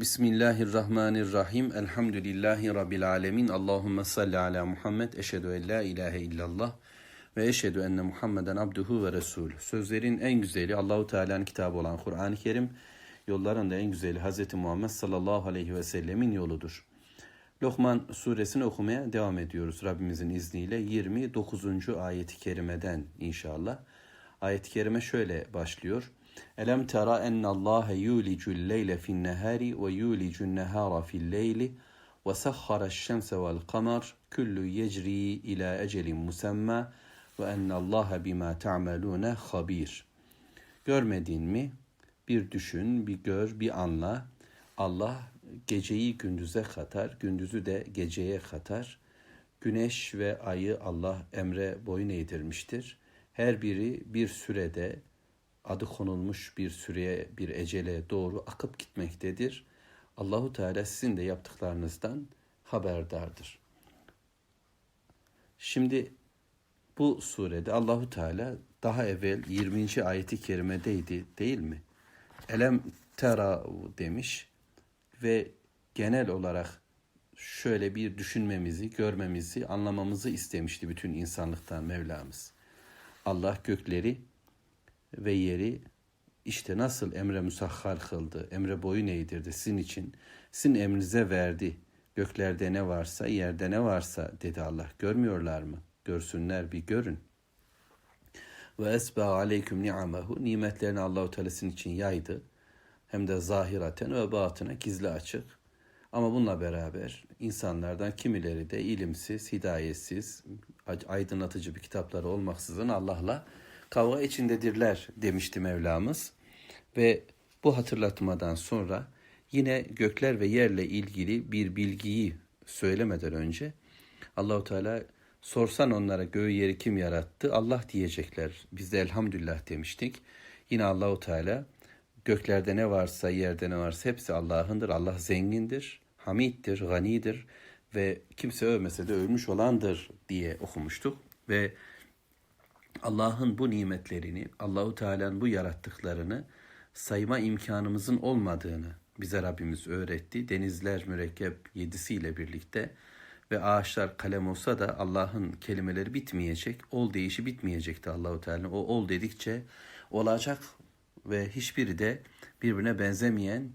Bismillahirrahmanirrahim. Elhamdülillahi Rabbil alemin. Allahümme salli ala Muhammed. Eşhedü en la ilahe illallah. Ve eşhedü enne Muhammeden abduhu ve resulü. Sözlerin en güzeli Allahu Teala'nın kitabı olan Kur'an-ı Kerim. Yolların da en güzeli Hz. Muhammed sallallahu aleyhi ve sellemin yoludur. Lokman suresini okumaya devam ediyoruz Rabbimizin izniyle. 29. ayeti kerimeden inşallah. Ayet-i kerime şöyle başlıyor. Elem tera ennallâhe yulicul leyle fin nehari ve yulicun nehara fil leyli ve sahhara şemse vel kamer kullu yecri ila ecelin musemma ve ennallâhe bima ta'melûne habir. Görmedin mi? Bir düşün, bir gör, bir anla. Allah geceyi gündüze katar, gündüzü de geceye katar. Güneş ve ayı Allah emre boyun eğdirmiştir. Her biri bir sürede adı konulmuş bir süreye, bir ecele doğru akıp gitmektedir. Allahu Teala sizin de yaptıklarınızdan haberdardır. Şimdi bu surede Allahu Teala daha evvel 20. ayeti kerimedeydi değil mi? Elem tera demiş ve genel olarak şöyle bir düşünmemizi, görmemizi, anlamamızı istemişti bütün insanlıktan Mevlamız. Allah gökleri ve yeri işte nasıl emre musahhar kıldı, emre boyun eğdirdi sizin için, sizin emrinize verdi. Göklerde ne varsa, yerde ne varsa dedi Allah. Görmüyorlar mı? Görsünler bir görün. Ve esba aleyküm ni'amahu. Nimetlerini Allahu Teala sizin için yaydı. Hem de zahiraten ve batına gizli açık. Ama bununla beraber insanlardan kimileri de ilimsiz, hidayetsiz, aydınlatıcı bir kitapları olmaksızın Allah'la kavga içindedirler demişti Mevlamız. Ve bu hatırlatmadan sonra yine gökler ve yerle ilgili bir bilgiyi söylemeden önce Allahu Teala sorsan onlara göğü yeri kim yarattı? Allah diyecekler. Biz de elhamdülillah demiştik. Yine Allahu Teala göklerde ne varsa, yerde ne varsa hepsi Allah'ındır. Allah zengindir, hamiddir, ganidir ve kimse övmese de ölmüş olandır diye okumuştuk ve Allah'ın bu nimetlerini, Allahu Teala'nın bu yarattıklarını sayma imkanımızın olmadığını bize Rabbimiz öğretti. Denizler mürekkep yedisiyle birlikte ve ağaçlar kalem olsa da Allah'ın kelimeleri bitmeyecek. Ol deyişi bitmeyecekti Allahu Teala. O ol dedikçe olacak ve hiçbiri de birbirine benzemeyen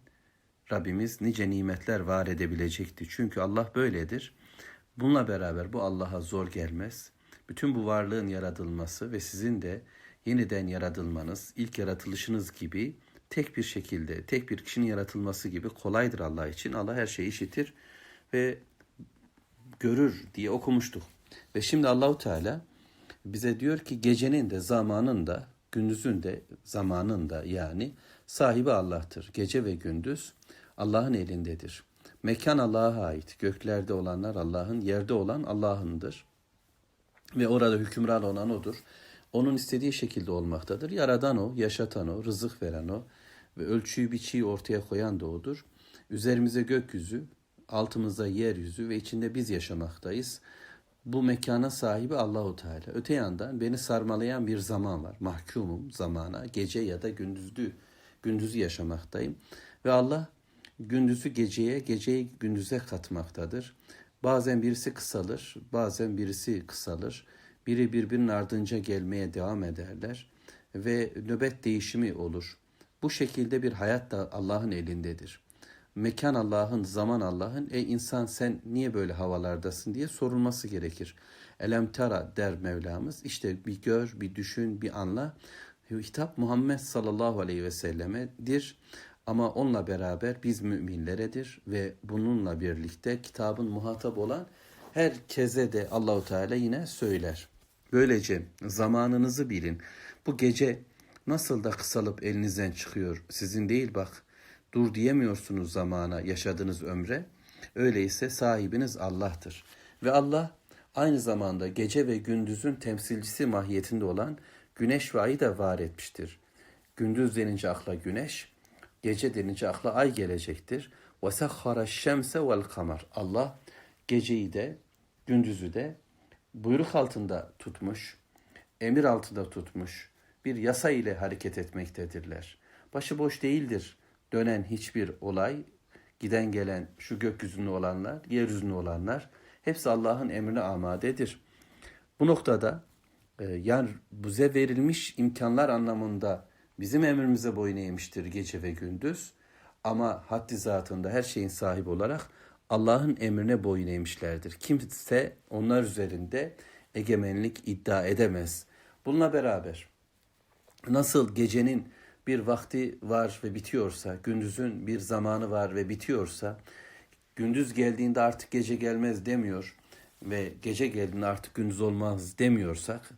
Rabbimiz nice nimetler var edebilecekti. Çünkü Allah böyledir. Bununla beraber bu Allah'a zor gelmez bütün bu varlığın yaratılması ve sizin de yeniden yaratılmanız, ilk yaratılışınız gibi tek bir şekilde, tek bir kişinin yaratılması gibi kolaydır Allah için. Allah her şeyi işitir ve görür diye okumuştuk. Ve şimdi Allahu Teala bize diyor ki gecenin de zamanın da gündüzün de zamanın da yani sahibi Allah'tır. Gece ve gündüz Allah'ın elindedir. Mekan Allah'a ait. Göklerde olanlar Allah'ın, yerde olan Allah'ındır ve orada hükümran olan odur. Onun istediği şekilde olmaktadır. Yaradan o, yaşatan o, rızık veren o ve ölçüyü biçiyi ortaya koyan da odur. Üzerimize gökyüzü, altımızda yeryüzü ve içinde biz yaşamaktayız. Bu mekana sahibi Allahu Teala. Öte yandan beni sarmalayan bir zaman var. Mahkumum zamana, gece ya da gündüzlü, gündüzü yaşamaktayım. Ve Allah gündüzü geceye, geceyi gündüze katmaktadır. Bazen birisi kısalır, bazen birisi kısalır. Biri birbirinin ardınca gelmeye devam ederler ve nöbet değişimi olur. Bu şekilde bir hayat da Allah'ın elindedir. Mekan Allah'ın, zaman Allah'ın. E insan sen niye böyle havalardasın diye sorulması gerekir. Elem tara der Mevlamız. İşte bir gör, bir düşün, bir anla. Hitap Muhammed sallallahu aleyhi ve sellemedir. Ama onunla beraber biz müminleredir ve bununla birlikte kitabın muhatap olan herkese de Allahu Teala yine söyler. Böylece zamanınızı bilin. Bu gece nasıl da kısalıp elinizden çıkıyor. Sizin değil bak. Dur diyemiyorsunuz zamana, yaşadığınız ömre. Öyleyse sahibiniz Allah'tır. Ve Allah aynı zamanda gece ve gündüzün temsilcisi mahiyetinde olan güneş ve ayı da var etmiştir. Gündüz denince akla güneş, Gece denince akla ay gelecektir. Şemse vel kamar. Allah geceyi de gündüzü de buyruk altında tutmuş, emir altında tutmuş bir yasa ile hareket etmektedirler. Başıboş değildir dönen hiçbir olay, giden gelen şu gökyüzünde olanlar, yeryüzünde olanlar hepsi Allah'ın emrine amadedir. Bu noktada e, yani bize verilmiş imkanlar anlamında bizim emrimize boyun eğmiştir gece ve gündüz. Ama haddi zatında her şeyin sahibi olarak Allah'ın emrine boyun eğmişlerdir. Kimse onlar üzerinde egemenlik iddia edemez. Bununla beraber nasıl gecenin bir vakti var ve bitiyorsa, gündüzün bir zamanı var ve bitiyorsa, gündüz geldiğinde artık gece gelmez demiyor ve gece geldiğinde artık gündüz olmaz demiyorsak,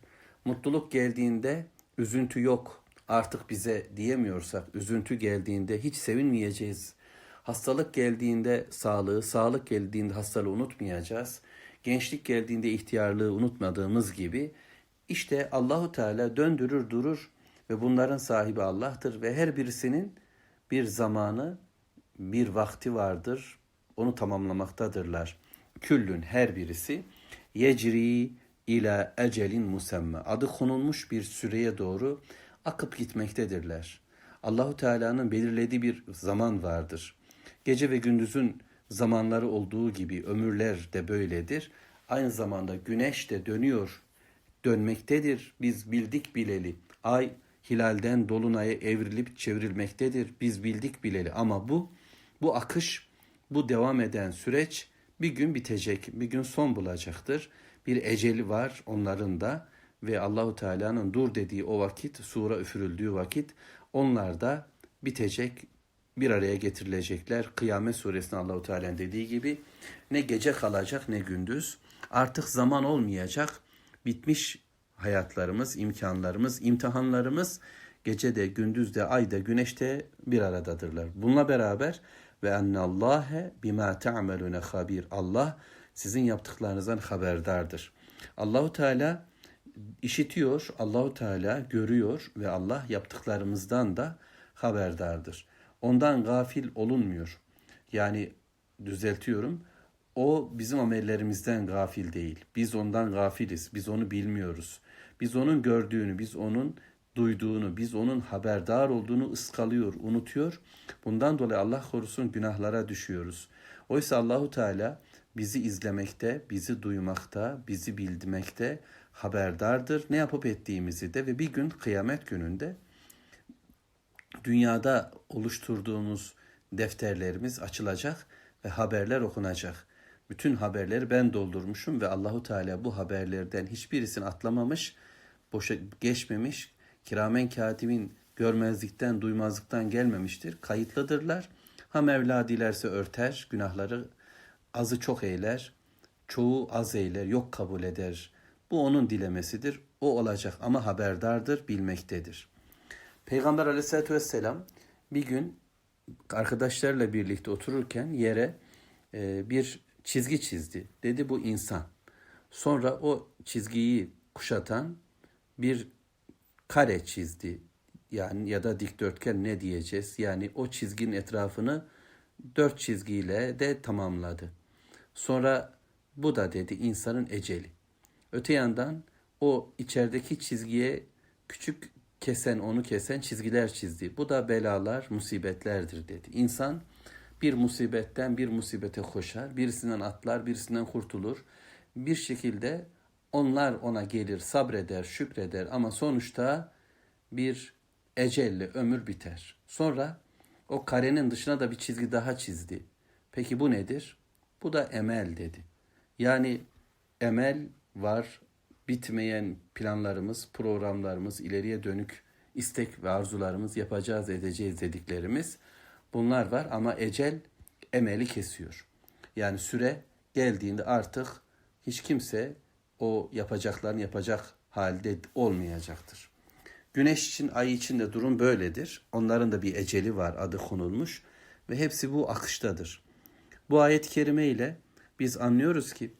mutluluk geldiğinde üzüntü yok artık bize diyemiyorsak, üzüntü geldiğinde hiç sevinmeyeceğiz. Hastalık geldiğinde sağlığı, sağlık geldiğinde hastalığı unutmayacağız. Gençlik geldiğinde ihtiyarlığı unutmadığımız gibi işte Allahu Teala döndürür durur ve bunların sahibi Allah'tır ve her birisinin bir zamanı, bir vakti vardır. Onu tamamlamaktadırlar. Küllün her birisi yecri ila ecelin musemme. Adı konulmuş bir süreye doğru akıp gitmektedirler. Allahu Teala'nın belirlediği bir zaman vardır. Gece ve gündüzün zamanları olduğu gibi ömürler de böyledir. Aynı zamanda güneş de dönüyor, dönmektedir. Biz bildik bileli. Ay hilalden dolunaya evrilip çevrilmektedir. Biz bildik bileli ama bu bu akış, bu devam eden süreç bir gün bitecek, bir gün son bulacaktır. Bir eceli var onların da ve Allahu Teala'nın dur dediği o vakit, sura üfürüldüğü vakit onlar da bitecek, bir araya getirilecekler. Kıyamet suresinde Allahu Teala'nın dediği gibi ne gece kalacak ne gündüz. Artık zaman olmayacak. Bitmiş hayatlarımız, imkanlarımız, imtihanlarımız gece de, gündüz de, ay da, güneşte bir aradadırlar. Bununla beraber ve ennallâhe bima ta'melune habir. Allah sizin yaptıklarınızdan haberdardır. Allahu Teala işitiyor, Allahu Teala görüyor ve Allah yaptıklarımızdan da haberdardır. Ondan gafil olunmuyor. Yani düzeltiyorum. O bizim amellerimizden gafil değil. Biz ondan gafiliz. Biz onu bilmiyoruz. Biz onun gördüğünü, biz onun duyduğunu, biz onun haberdar olduğunu ıskalıyor, unutuyor. Bundan dolayı Allah korusun günahlara düşüyoruz. Oysa Allahu Teala bizi izlemekte, bizi duymakta, bizi bilmekte haberdardır. Ne yapıp ettiğimizi de ve bir gün kıyamet gününde dünyada oluşturduğumuz defterlerimiz açılacak ve haberler okunacak. Bütün haberleri ben doldurmuşum ve Allahu Teala bu haberlerden hiçbirisini atlamamış, boşa geçmemiş. Kiramen katibin görmezlikten, duymazlıktan gelmemiştir. Kayıtlıdırlar. Ha Mevla dilerse örter, günahları azı çok eyler, çoğu az eyler, yok kabul eder. Bu onun dilemesidir. O olacak ama haberdardır, bilmektedir. Peygamber aleyhissalatü vesselam bir gün arkadaşlarla birlikte otururken yere e, bir çizgi çizdi. Dedi bu insan. Sonra o çizgiyi kuşatan bir kare çizdi. Yani ya da dikdörtgen ne diyeceğiz? Yani o çizginin etrafını dört çizgiyle de tamamladı. Sonra bu da dedi insanın eceli. Öte yandan o içerideki çizgiye küçük kesen, onu kesen çizgiler çizdi. Bu da belalar, musibetlerdir dedi. İnsan bir musibetten bir musibete koşar, birisinden atlar, birisinden kurtulur. Bir şekilde onlar ona gelir, sabreder, şükreder ama sonuçta bir ecelle ömür biter. Sonra o karenin dışına da bir çizgi daha çizdi. Peki bu nedir? Bu da emel dedi. Yani emel var, bitmeyen planlarımız, programlarımız, ileriye dönük istek ve arzularımız, yapacağız, edeceğiz dediklerimiz bunlar var ama ecel emeli kesiyor. Yani süre geldiğinde artık hiç kimse o yapacaklarını yapacak halde olmayacaktır. Güneş için, ay için de durum böyledir. Onların da bir eceli var, adı konulmuş ve hepsi bu akıştadır. Bu ayet-i kerime ile biz anlıyoruz ki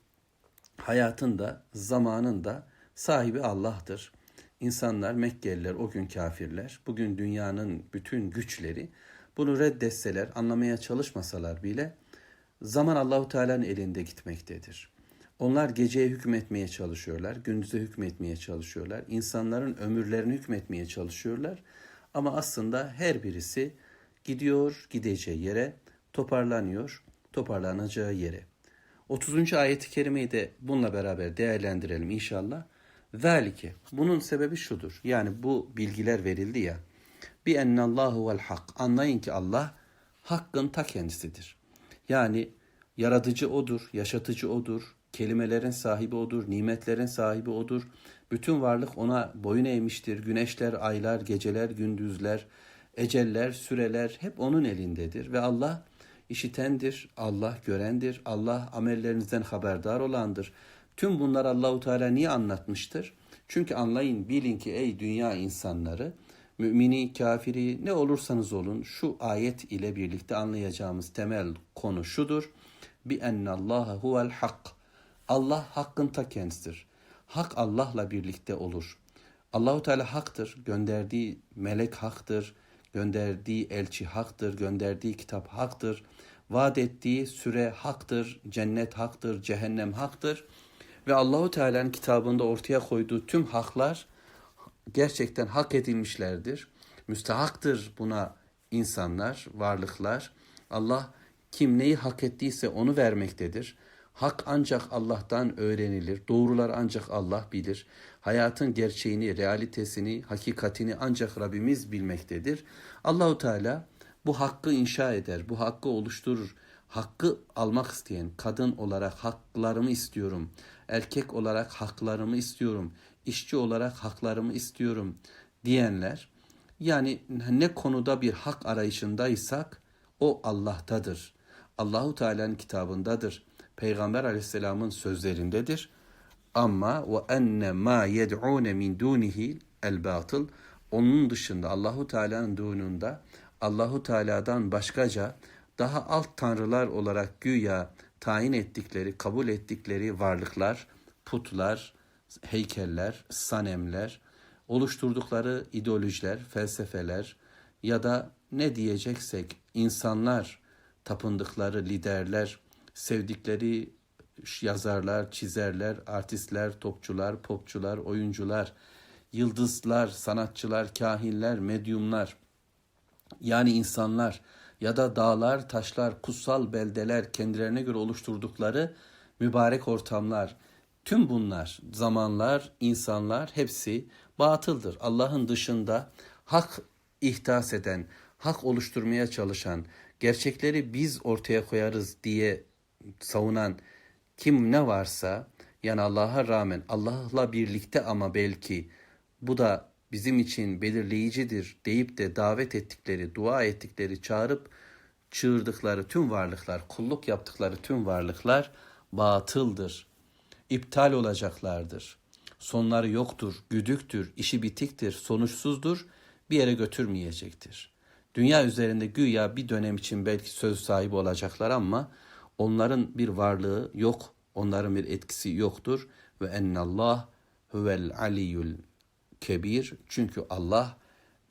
hayatın da zamanın da sahibi Allah'tır. İnsanlar Mekkeliler o gün kafirler. Bugün dünyanın bütün güçleri bunu reddetseler, anlamaya çalışmasalar bile zaman Allahu Teala'nın elinde gitmektedir. Onlar geceye hükmetmeye çalışıyorlar, gündüze hükmetmeye çalışıyorlar. İnsanların ömürlerini hükmetmeye çalışıyorlar. Ama aslında her birisi gidiyor gideceği yere toparlanıyor, toparlanacağı yere. 30. ayeti kerimeyi de bununla beraber değerlendirelim inşallah. Zalike. Bunun sebebi şudur. Yani bu bilgiler verildi ya. Bi ennallahu vel hak. Anlayın ki Allah hakkın ta kendisidir. Yani yaratıcı odur, yaşatıcı odur, kelimelerin sahibi odur, nimetlerin sahibi odur. Bütün varlık ona boyun eğmiştir. Güneşler, aylar, geceler, gündüzler, eceller, süreler hep onun elindedir ve Allah işitendir, Allah görendir, Allah amellerinizden haberdar olandır. Tüm bunlar Allahu Teala niye anlatmıştır? Çünkü anlayın, bilin ki ey dünya insanları, mümini, kafiri ne olursanız olun şu ayet ile birlikte anlayacağımız temel konu şudur. Bi ennallaha huvel hak. Allah hakkın ta kendisidir. Hak Allah'la birlikte olur. Allahu Teala haktır. Gönderdiği melek haktır. Gönderdiği elçi haktır. Gönderdiği kitap haktır. Vaat ettiği süre haktır. Cennet haktır. Cehennem haktır. Ve Allahu Teala'nın kitabında ortaya koyduğu tüm haklar gerçekten hak edilmişlerdir. Müstehaktır buna insanlar, varlıklar. Allah kim neyi hak ettiyse onu vermektedir. Hak ancak Allah'tan öğrenilir. Doğrular ancak Allah bilir. Hayatın gerçeğini, realitesini, hakikatini ancak Rabbimiz bilmektedir. Allahu Teala bu hakkı inşa eder, bu hakkı oluşturur. Hakkı almak isteyen kadın olarak haklarımı istiyorum. Erkek olarak haklarımı istiyorum. işçi olarak haklarımı istiyorum diyenler yani ne konuda bir hak arayışındaysak o Allah'tadır. Allahu Teala'nın kitabındadır. Peygamber Aleyhisselam'ın sözlerindedir. Ama ve enne ma yed'un min dunihi el batıl. Onun dışında Allahu Teala'nın dununda Allahu Teala'dan başkaca daha alt tanrılar olarak güya tayin ettikleri, kabul ettikleri varlıklar, putlar, heykeller, sanemler, oluşturdukları ideolojiler, felsefeler ya da ne diyeceksek insanlar, tapındıkları liderler, sevdikleri yazarlar, çizerler, artistler, topçular, popçular, oyuncular, yıldızlar, sanatçılar, kahinler, medyumlar yani insanlar ya da dağlar, taşlar, kutsal beldeler kendilerine göre oluşturdukları mübarek ortamlar, tüm bunlar, zamanlar, insanlar hepsi batıldır. Allah'ın dışında hak ihdas eden, hak oluşturmaya çalışan, gerçekleri biz ortaya koyarız diye savunan kim ne varsa yani Allah'a rağmen Allah'la birlikte ama belki bu da bizim için belirleyicidir deyip de davet ettikleri, dua ettikleri, çağırıp çığırdıkları tüm varlıklar, kulluk yaptıkları tüm varlıklar batıldır. İptal olacaklardır. Sonları yoktur, güdüktür, işi bitiktir, sonuçsuzdur, bir yere götürmeyecektir. Dünya üzerinde güya bir dönem için belki söz sahibi olacaklar ama onların bir varlığı yok, onların bir etkisi yoktur ve ennallah huvel aliyyul kebir. Çünkü Allah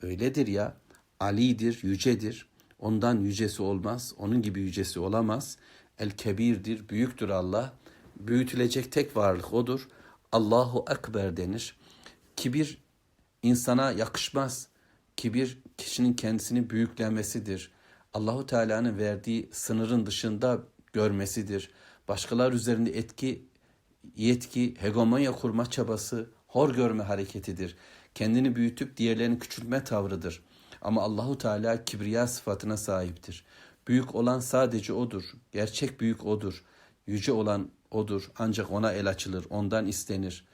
öyledir ya, alidir, yücedir. Ondan yücesi olmaz, onun gibi yücesi olamaz. El kebirdir, büyüktür Allah. Büyütülecek tek varlık odur. Allahu Ekber denir. Kibir insana yakışmaz. Kibir kişinin kendisini büyüklemesidir. Allahu Teala'nın verdiği sınırın dışında görmesidir. Başkalar üzerinde etki, yetki, hegemonya kurma çabası, hor görme hareketidir. Kendini büyütüp diğerlerini küçültme tavrıdır. Ama Allahu Teala kibriya sıfatına sahiptir. Büyük olan sadece odur. Gerçek büyük odur. Yüce olan odur. Ancak ona el açılır, ondan istenir.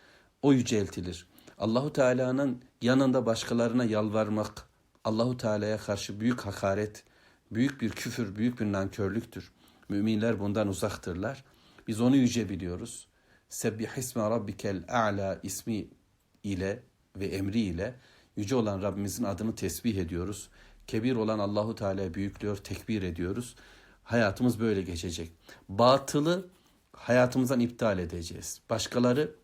O yüceltilir. Allahu Teala'nın yanında başkalarına yalvarmak Allahu Teala'ya karşı büyük hakaret, büyük bir küfür, büyük bir nankörlüktür. Müminler bundan uzaktırlar. Biz onu yüce biliyoruz. Sebbih isme rabbikel a'la ismi ile ve emri ile yüce olan Rabbimizin adını tesbih ediyoruz. Kebir olan Allahu Teala büyüklüyor, tekbir ediyoruz. Hayatımız böyle geçecek. Batılı hayatımızdan iptal edeceğiz. Başkaları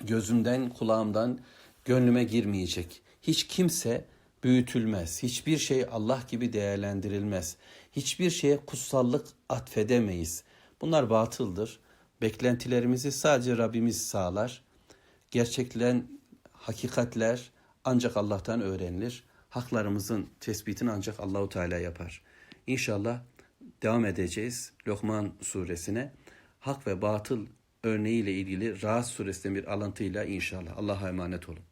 gözümden, kulağımdan, gönlüme girmeyecek. Hiç kimse büyütülmez. Hiçbir şey Allah gibi değerlendirilmez. Hiçbir şeye kutsallık atfedemeyiz. Bunlar batıldır. Beklentilerimizi sadece Rabbimiz sağlar. Gerçeklen hakikatler ancak Allah'tan öğrenilir. Haklarımızın tespitini ancak Allahu Teala yapar. İnşallah devam edeceğiz Lokman suresine. Hak ve batıl örneğiyle ilgili Rahat suresinden bir alıntıyla inşallah. Allah'a emanet olun.